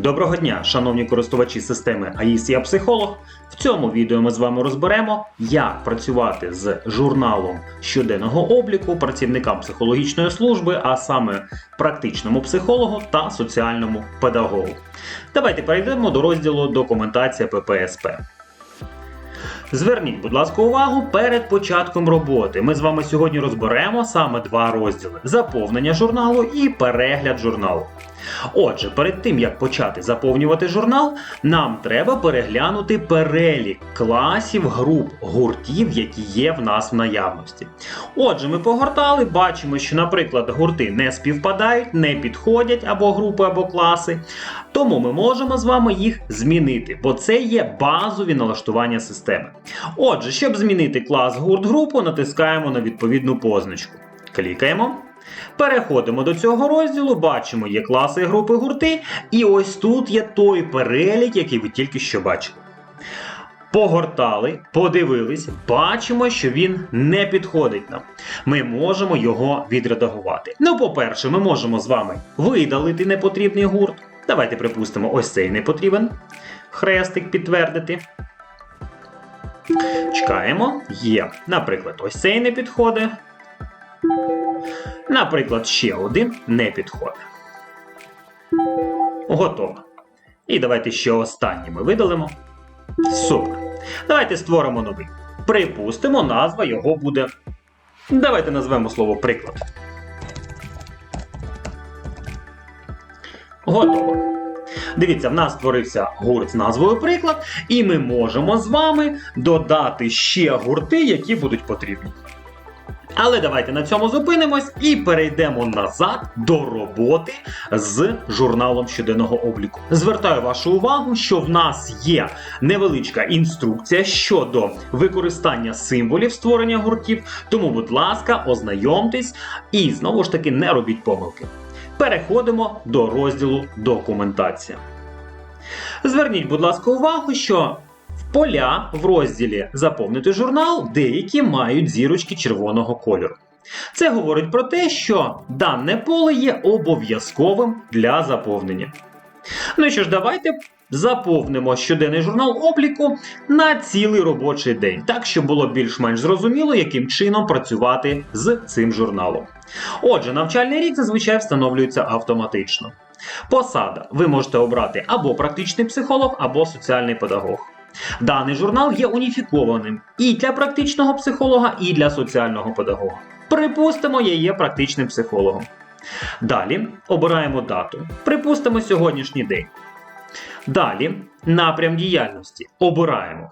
Доброго дня, шановні користувачі системи АІС Я Психолог. В цьому відео ми з вами розберемо, як працювати з журналом щоденного обліку працівникам психологічної служби, а саме практичному психологу та соціальному педагогу. Давайте перейдемо до розділу Документація ППСП. Зверніть, будь ласка, увагу перед початком роботи. Ми з вами сьогодні розберемо саме два розділи: заповнення журналу і перегляд журналу. Отже, перед тим як почати заповнювати журнал, нам треба переглянути перелік класів, груп, гуртів, які є в нас в наявності. Отже, ми погортали, бачимо, що, наприклад, гурти не співпадають, не підходять або групи, або класи. Тому ми можемо з вами їх змінити, бо це є базові налаштування системи. Отже, щоб змінити клас гурт групу, натискаємо на відповідну позначку. Клікаємо. Переходимо до цього розділу, бачимо, є класи, групи, гурти, і ось тут є той перелік, який ви тільки що бачили. Погортали, подивились, бачимо, що він не підходить нам. Ми можемо його відредагувати. Ну, по-перше, ми можемо з вами видалити непотрібний гурт. Давайте припустимо, ось цей не потрібен. Хрестик підтвердити. Чекаємо. Є. Наприклад, ось цей не підходить. Наприклад, ще один не підходить. Готово. І давайте ще останній ми видалимо. Супер. Давайте створимо новий. Припустимо, назва його буде. Давайте назвемо слово приклад. Готово. Дивіться, в нас створився гурт з назвою приклад, і ми можемо з вами додати ще гурти, які будуть потрібні. Але давайте на цьому зупинимось і перейдемо назад до роботи з журналом щоденного обліку. Звертаю вашу увагу, що в нас є невеличка інструкція щодо використання символів створення гуртів. Тому, будь ласка, ознайомтесь і знову ж таки не робіть помилки. Переходимо до розділу документація. Зверніть, будь ласка, увагу, що Поля в розділі Заповнити журнал деякі мають зірочки червоного кольору. Це говорить про те, що дане поле є обов'язковим для заповнення. Ну і що ж, давайте заповнимо щоденний журнал обліку на цілий робочий день, так щоб було більш-менш зрозуміло, яким чином працювати з цим журналом. Отже, навчальний рік зазвичай встановлюється автоматично. Посада ви можете обрати або практичний психолог, або соціальний педагог. Даний журнал є уніфікованим і для практичного психолога, і для соціального педагога. Припустимо, я є практичним психологом. Далі обираємо дату. Припустимо сьогоднішній день. Далі напрям діяльності обираємо.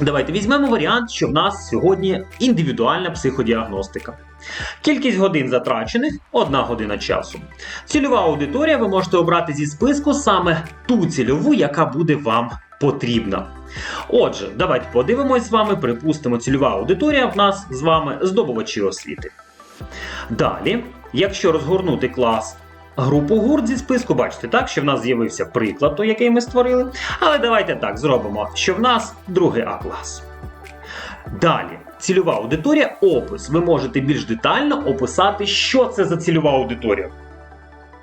Давайте візьмемо варіант, що в нас сьогодні індивідуальна психодіагностика. Кількість годин затрачених 1 година часу. Цільова аудиторія ви можете обрати зі списку саме ту цільову, яка буде вам потрібна. Отже, давайте подивимось з вами, припустимо, цільова аудиторія в нас з вами здобувачі освіти. Далі, якщо розгорнути клас групу гурт зі списку, бачите, так, що в нас з'явився приклад, той, який ми створили. Але давайте так зробимо, що в нас другий А клас. Далі, цільова аудиторія, опис. Ви можете більш детально описати, що це за цільова аудиторія.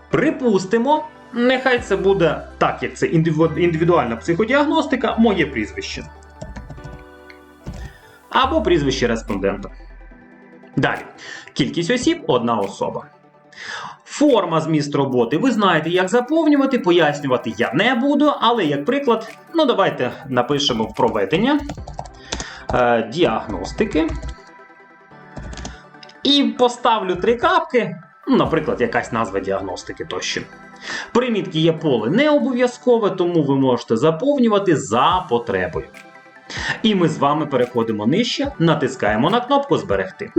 Припустимо, Нехай це буде так, як це індивідуальна психодіагностика, моє прізвище. Або прізвище респондента. Далі. Кількість осіб одна особа. Форма зміст роботи. Ви знаєте, як заповнювати, пояснювати я не буду, але як приклад, ну давайте напишемо проведення е, діагностики. І поставлю три капки, ну, наприклад, якась назва діагностики тощо. Примітки є поле не обов'язкове, тому ви можете заповнювати за потребою. І ми з вами переходимо нижче, натискаємо на кнопку Зберегти.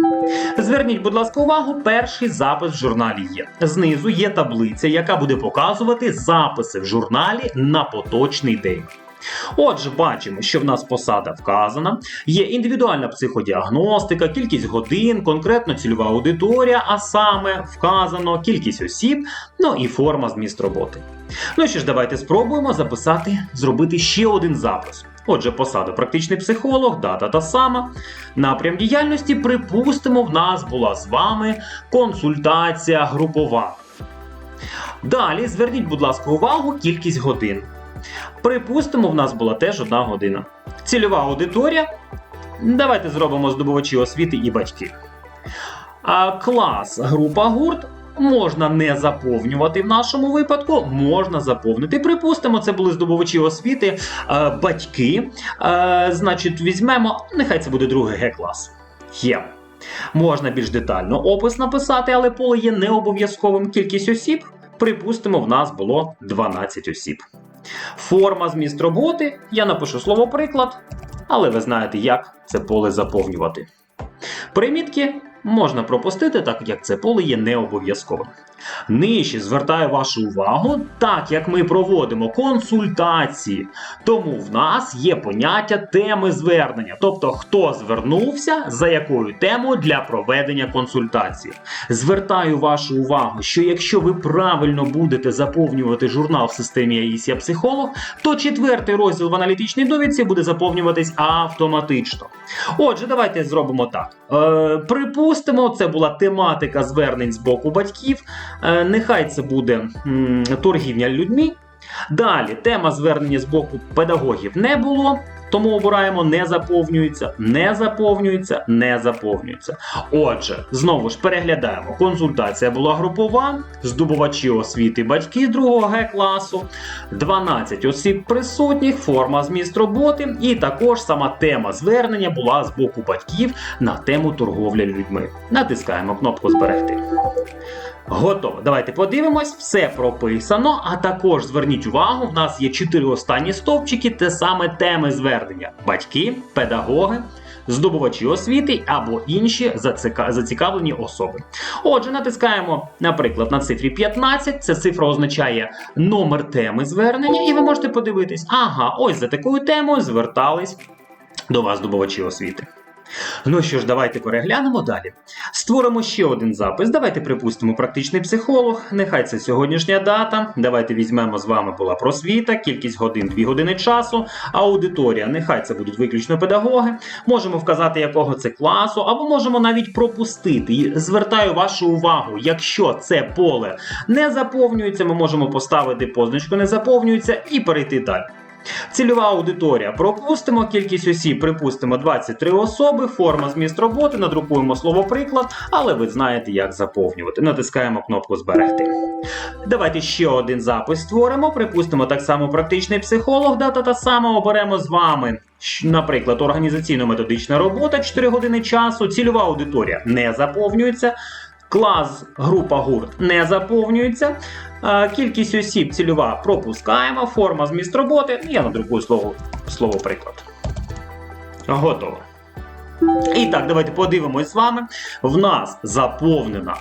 Зверніть, будь ласка, увагу, перший запис в журналі є. Знизу є таблиця, яка буде показувати записи в журналі на поточний день. Отже, бачимо, що в нас посада вказана, є індивідуальна психодіагностика, кількість годин, конкретно цільова аудиторія, а саме вказано кількість осіб, ну і форма зміст роботи. Ну що ж, давайте спробуємо записати, зробити ще один запис. Отже, посада практичний психолог, дата та сама. Напрям діяльності, припустимо, в нас була з вами консультація групова. Далі зверніть, будь ласка, увагу кількість годин. Припустимо, в нас була теж одна година. Цільова аудиторія. Давайте зробимо здобувачі освіти і батьки. А клас, група гурт можна не заповнювати в нашому випадку, можна заповнити. Припустимо, це були здобувачі освіти, е, батьки. Е, значить, візьмемо, нехай це буде другий Г-клас. Є. Можна більш детально опис написати, але поле є не обов'язковим кількість осіб. Припустимо, в нас було 12 осіб. Форма зміст роботи. Я напишу слово приклад, але ви знаєте, як це поле заповнювати. Примітки можна пропустити, так як це поле є не обов'язковим. Нижче звертаю вашу увагу, так як ми проводимо консультації, тому в нас є поняття теми звернення, тобто хто звернувся за якою темою для проведення консультації. Звертаю вашу увагу, що якщо ви правильно будете заповнювати журнал в системі АІСія Психолог, то четвертий розділ в аналітичній довідці буде заповнюватись автоматично. Отже, давайте зробимо так. Е, припустимо, це була тематика звернень з боку батьків. Е, нехай це буде торгівля людьми. Далі тема звернення з боку педагогів не було. Тому обираємо не заповнюється, не заповнюється, не заповнюється. Отже, знову ж переглядаємо. Консультація була групова, здобувачі освіти батьки 2 Г класу, 12 осіб присутніх, форма зміст роботи, і також сама тема звернення була з боку батьків на тему торговля людьми. Натискаємо кнопку Зберегти. Готово. Давайте подивимось, все прописано. А також зверніть увагу, в нас є чотири останні стовпчики, те саме теми звернення: батьки, педагоги, здобувачі освіти або інші зацікавлені особи. Отже, натискаємо, наприклад, на цифрі 15. Ця цифра означає номер теми звернення, і ви можете подивитись, ага, ось за такою темою звертались до вас здобувачі освіти. Ну що ж, давайте переглянемо далі. Створимо ще один запис. Давайте припустимо практичний психолог. Нехай це сьогоднішня дата. Давайте візьмемо з вами була просвіта, кількість годин 2 години часу, аудиторія. Нехай це будуть виключно педагоги. Можемо вказати, якого це класу, або можемо навіть пропустити. І звертаю вашу увагу, якщо це поле не заповнюється, ми можемо поставити позначку не заповнюється і перейти далі. Цільова аудиторія. Пропустимо кількість осіб, припустимо 23 особи, форма зміст роботи, надрукуємо слово приклад, але ви знаєте, як заповнювати. Натискаємо кнопку Зберегти. Давайте ще один запис створимо. Припустимо так само практичний психолог, дата та сама оберемо з вами. Наприклад, організаційно-методична робота 4 години часу, цільова аудиторія не заповнюється. Клас, група гурт не заповнюється. Кількість осіб цільова пропускаємо, форма зміст роботи. Я надрукую слово, слово приклад. Готово. І так, давайте подивимось з вами. В нас заповнена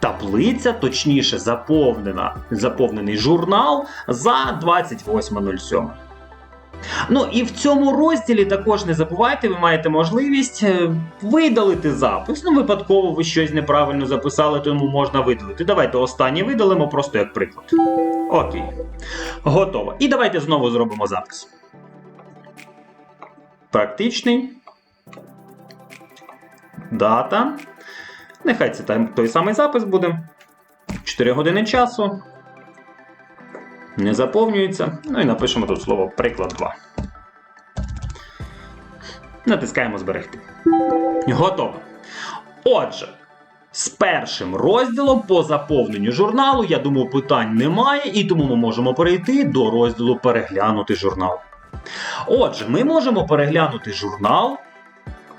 таблиця, точніше, заповнена, заповнений журнал за 28.07. Ну і в цьому розділі також не забувайте, ви маєте можливість е, видалити запис. Ну, випадково ви щось неправильно записали, тому можна видалити. Давайте останнє видалимо, просто як приклад. Окей. Готово. І давайте знову зробимо запис. Практичний. Дата. Нехай це той самий запис буде. 4 години часу. Не заповнюється. Ну і напишемо тут слово приклад 2. Натискаємо зберегти. Готово. Отже, з першим розділом по заповненню журналу, я думаю, питань немає, і тому ми можемо перейти до розділу Переглянути журнал. Отже, ми можемо переглянути журнал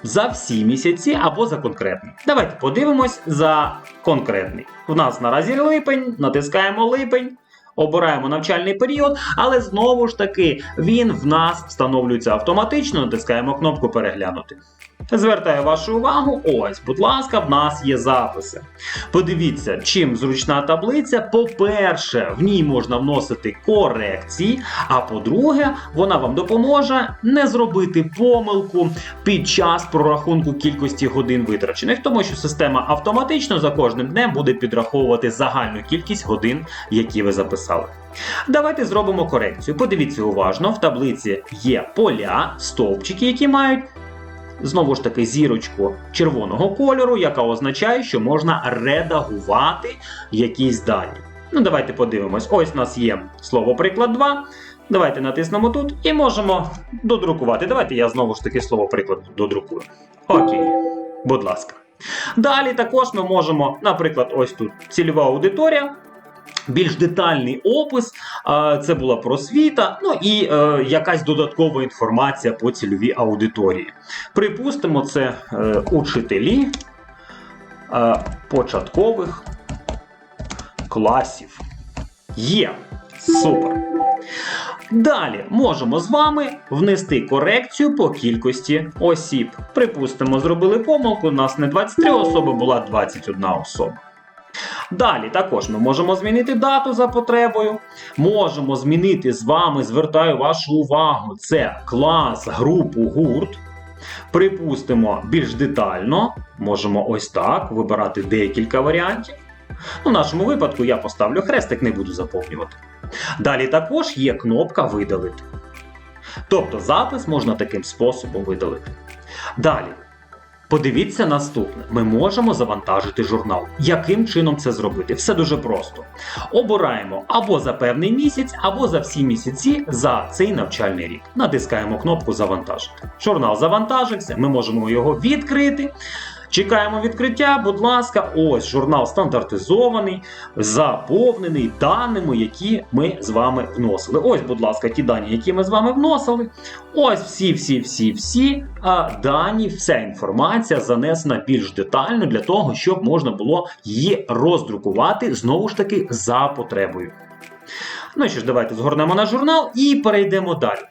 за всі місяці або за конкретний. Давайте подивимось за конкретний. У нас наразі липень, натискаємо липень. Обираємо навчальний період, але знову ж таки він в нас встановлюється автоматично. Натискаємо кнопку переглянути. Звертаю вашу увагу, ось, будь ласка, в нас є записи. Подивіться, чим зручна таблиця. По-перше, в ній можна вносити корекції, а по-друге, вона вам допоможе не зробити помилку під час прорахунку кількості годин витрачених, тому що система автоматично за кожним днем буде підраховувати загальну кількість годин, які ви записали. Давайте зробимо корекцію. Подивіться уважно, в таблиці є поля, стовпчики, які мають знову ж таки зірочку червоного кольору, яка означає, що можна редагувати якісь дані. Ну, давайте подивимось. Ось у нас є слово приклад 2. Давайте натиснемо тут і можемо додрукувати. Давайте я знову ж таки слово приклад додрукую. Окей, будь ласка. Далі також ми можемо, наприклад, ось тут цільова аудиторія. Більш детальний опис, це була просвіта, ну і е, якась додаткова інформація по цільовій аудиторії. Припустимо, це е, учителі е, початкових класів. Є. Супер. Далі можемо з вами внести корекцію по кількості осіб. Припустимо, зробили помилку, у нас не 23 особи, була 21 особа. Далі також ми можемо змінити дату за потребою. Можемо змінити з вами, звертаю вашу увагу, це клас, групу, гурт. Припустимо, більш детально, можемо ось так вибирати декілька варіантів. У нашому випадку я поставлю хрестик, не буду заповнювати. Далі також є кнопка видалити. Тобто запис можна таким способом видалити. Далі. Подивіться наступне: ми можемо завантажити журнал. Яким чином це зробити? Все дуже просто. Обираємо або за певний місяць, або за всі місяці за цей навчальний рік. Натискаємо кнопку Завантажити. Журнал завантажився, ми можемо його відкрити. Чекаємо відкриття, будь ласка, ось журнал стандартизований, заповнений даними, які ми з вами вносили. Ось, будь ласка, ті дані, які ми з вами вносили. Ось всі, всі, всі, всі дані, вся інформація занесена більш детально для того, щоб можна було її роздрукувати знову ж таки за потребою. Ну що ж, давайте згорнемо на журнал і перейдемо далі.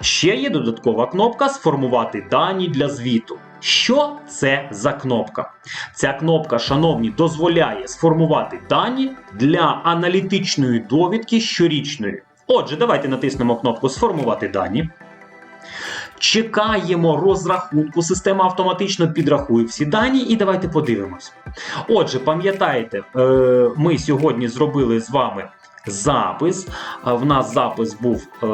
Ще є додаткова кнопка Сформувати дані для звіту. Що це за кнопка? Ця кнопка, шановні, дозволяє сформувати дані для аналітичної довідки щорічної. Отже, давайте натиснемо кнопку Сформувати дані. Чекаємо розрахунку, система автоматично підрахує всі дані, і давайте подивимось. Отже, пам'ятаєте, е, ми сьогодні зробили з вами запис. В нас запис був е,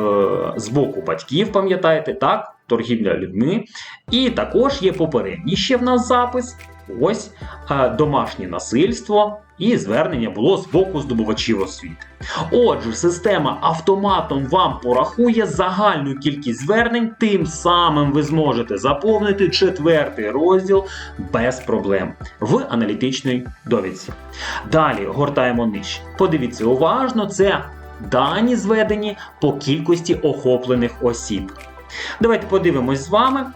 з боку батьків, пам'ятаєте, так? Торгівля людьми. І також є попередній ще в нас запис. Ось е, домашнє насильство і звернення було з боку здобувачів освіти. Отже, система автоматом вам порахує загальну кількість звернень, тим самим ви зможете заповнити четвертий розділ без проблем в аналітичній довідці. Далі гортаємо нижче. Подивіться уважно, це дані зведені по кількості охоплених осіб. Давайте подивимось з вами.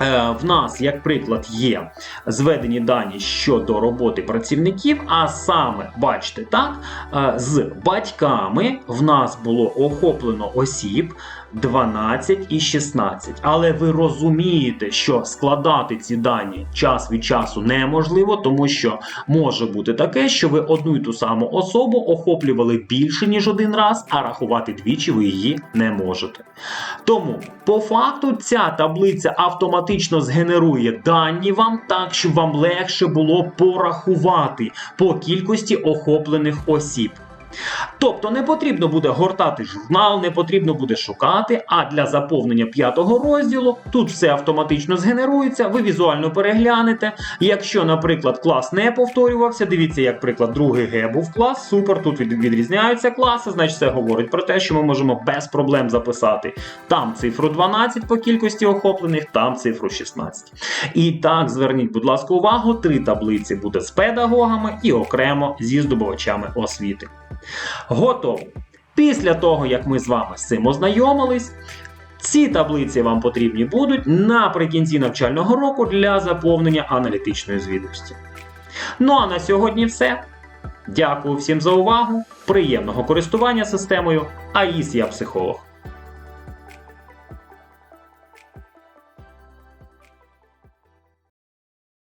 Е, В нас, як приклад, є зведені дані щодо роботи працівників, а саме, бачите, так, е, з батьками в нас було охоплено осіб 12 і 16. Але ви розумієте, що складати ці дані час від часу неможливо, тому що може бути таке, що ви одну й ту саму особу охоплювали більше, ніж один раз, а рахувати двічі ви її не можете. Тому, по факту, ця таблиця автоматично згенерує дані вам так, щоб вам легше було порахувати по кількості охоплених осіб. Тобто не потрібно буде гортати журнал, не потрібно буде шукати, а для заповнення п'ятого розділу тут все автоматично згенерується, ви візуально переглянете. Якщо, наприклад, клас не повторювався, дивіться, як приклад, другий Г був клас, супер, тут від- відрізняються класи, значить це говорить про те, що ми можемо без проблем записати там цифру 12 по кількості охоплених, там цифру 16. І так, зверніть, будь ласка, увагу, три таблиці буде з педагогами і окремо зі здобувачами освіти. Готово. Після того, як ми з вами з цим ознайомились, ці таблиці вам потрібні будуть наприкінці навчального року для заповнення аналітичної звітності. Ну а на сьогодні все. Дякую всім за увагу. Приємного користування системою. АІС я психолог.